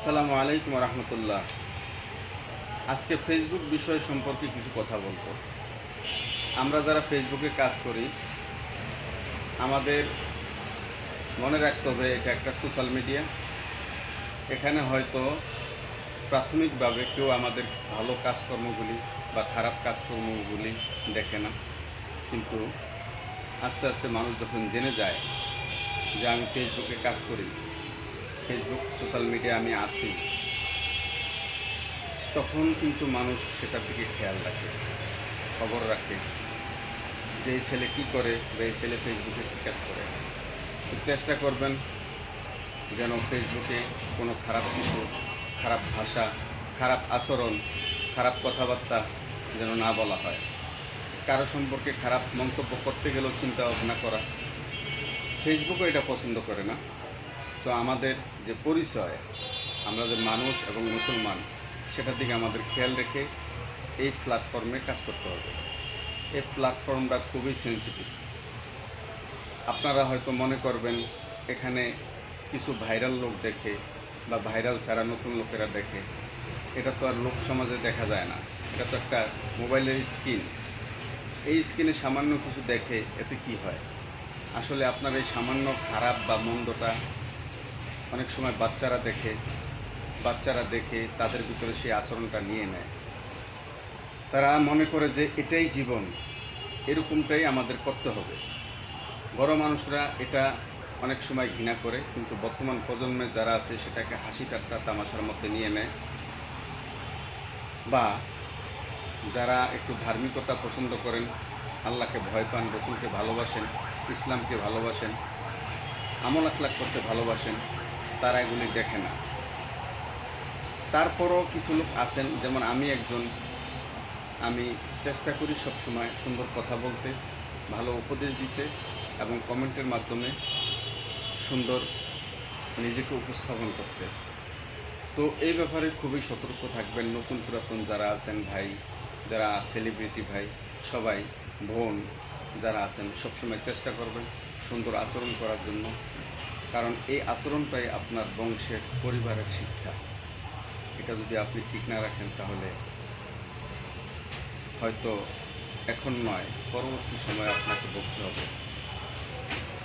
আসসালামু আলাইকুম রহমতুল্লাহ। আজকে ফেসবুক বিষয় সম্পর্কে কিছু কথা বলব। আমরা যারা ফেসবুকে কাজ করি, আমাদের মনে রাখতে হবে এটা একটা সোশ্যাল মিডিয়া এখানে হয়তো প্রাথমিকভাবে কেউ আমাদের ভালো কাজকর্মগুলি বা খারাপ কাজকর্মগুলি দেখে না। কিন্তু আস্তে আস্তে মানুষ যখন জেনে যায় যে আমি ফেসবুকে কাজ করি ফেসবুক সোশ্যাল মিডিয়া আমি আসি তখন কিন্তু মানুষ সেটার দিকে খেয়াল রাখে, খবর রাখে, যে এই ছেলে কী করে বা এই ছেলে ফেসবুকে কী কাজ করে। চেষ্টা করবেন যেন ফেসবুকে কোনো খারাপ কিছু, খারাপ ভাষা, খারাপ আচরণ, খারাপ কথাবার্তা যেন না বলা হয়। কারও সম্পর্কে খারাপ মন্তব্য করতে গেলেও চিন্তা ভাবনা করা। ফেসবুকও এটা পছন্দ করে না। তো আমাদের যে পরিচয় আমরা যে মানুষ এবং মুসলমান, সেটার দিকে আমাদের খেয়াল রেখে এই প্ল্যাটফর্মে কাজ করতে হবে। এই প্ল্যাটফর্মটা খুবই সেন্সিটিভ আপনারা হয়তো মনে করবেন, এখানে কিছু ভাইরাল লোক দেখে বা ভাইরাল ছাড়া নতুন লোকেরা দেখে, এটা তো আর লোক সমাজে দেখা যায় না। এটা তো একটা মোবাইলের স্ক্রিন। এই স্ক্রিনে সামান্য কিছু দেখে এতে কি হয়? আসলে আপনার এই সামান্য খারাপ বা মন্দটা অনেক সময় বাচ্চারা দেখে বাচ্চারা দেখে তাদের ভিতরে সেই আচরণটা নিয়ে নেয়। তারা মনে করে যে এটাই জীবন, এরকমটাই আমাদের করতে হবে। বড় মানুষরা এটা অনেক সময় ঘৃণা করে, কিন্তু বর্তমান প্রজন্মে যারা আছে সেটাকে হাসি ঠাট্টা তামাশার মধ্যে নিয়ে নেয়। বা যারা একটু ধার্মিকতা পছন্দ করেন, আল্লাহকে ভয় পান, রসুলকে ভালোবাসেন, ইসলামকে ভালোবাসেন আমল আখলাক করতে ভালোবাসেন তারা এগুলি দেখে না। তারপরও কিছু লোক আছেন, যেমন আমি একজন। আমি চেষ্টা করি সবসময় সুন্দর কথা বলতে, ভালো উপদেশ দিতে এবং কমেন্টের মাধ্যমে সুন্দর নিজেকে উপস্থাপন করতে। তো এই ব্যাপারে খুবই সতর্ক থাকবেন নতুন পুরাতন যারা আছেন ভাই, যারা সেলিব্রিটি ভাই, সবাই, বোন যারা আছেন সবসময় চেষ্টা করবেন সুন্দর আচরণ করার জন্য। কারণ এই আচরণটাই আপনার বংশের পরিবারের শিক্ষা। এটা যদি আপনি ঠিক না রাখেন তাহলে হয়তো এখন নয়, পরবর্তী সময় আপনাকে ভুগতে হবে।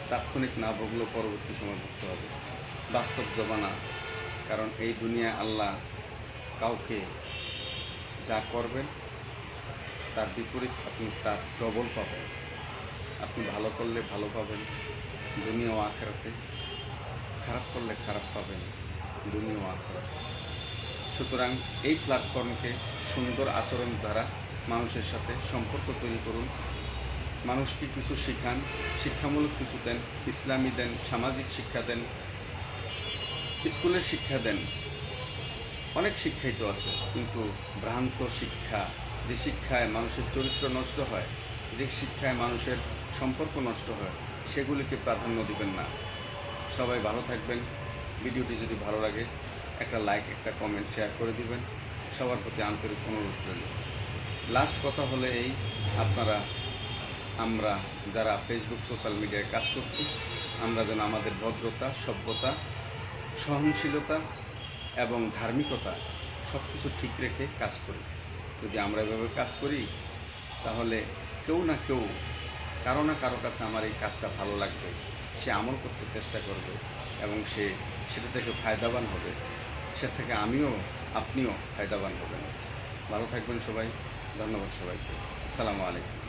তাৎক্ষণিক না ভুগলেও পরবর্তী সময় ভুগতে হবে। বাস্তব জমানা, কারণ এই দুনিয়া আল্লাহ কাউকে যা করবেন, তার বিপরীত আপনি তার ডবল পাবেন। আপনি ভালো করলে ভালো পাবেন, দুনিয়া ও আখেরাতে। খারাপ করলে খারাপ পাবেন দুনিয়া ও আখেরাতে। সুতরাং এই প্ল্যাটফর্মকে সুন্দর আচরণ দ্বারা মানুষের সাথে সম্পর্ক তৈরি করুন। মানুষকে কিছু শেখান, শিক্ষামূলক কিছু দেন, ইসলামী দেন, সামাজিক শিক্ষা দেন, স্কুলের শিক্ষা দেন। অনেক শিক্ষাই তো আছে, কিন্তু ভ্রান্ত শিক্ষা, যে শিক্ষায় মানুষের চরিত্র নষ্ট হয়, যে শিক্ষায় মানুষের সম্পর্ক নষ্ট হয়, সেগুলিকে প্রাধান্য দিবেন না। সবাই ভালো থাকবেন। ভিডিওটি যদি ভালো লাগে, একটা লাইক একটা কমেন্ট শেয়ার করে দিবেন। সবার প্রতি আন্তরিক অনুরোধ রইল। লাস্ট কথা হলে এই, আপনারা, আমরা যারা ফেসবুক সোশ্যাল মিডিয়ায় কাজ করছি, আমরা যেন আমাদের ভদ্রতা, সভ্যতা, সহনশীলতা এবং ধার্মিকতা সব কিছু ঠিক রেখে কাজ করি। যদি আমরা এভাবে কাজ করি, তাহলে কেউ না কেউ, কারও না কারও কাছে আমার এই কাজটা ভালো লাগবে। সে আমল করতে চেষ্টা করবে এবং সে সেটা থেকে ফায়দাবান হবে, সে থেকে আমিও, আপনিও ফায়দাবান হবেন। ভালো থাকবেন সবাই। ধন্যবাদ সবাইকে। আসসালামু আলাইকুম।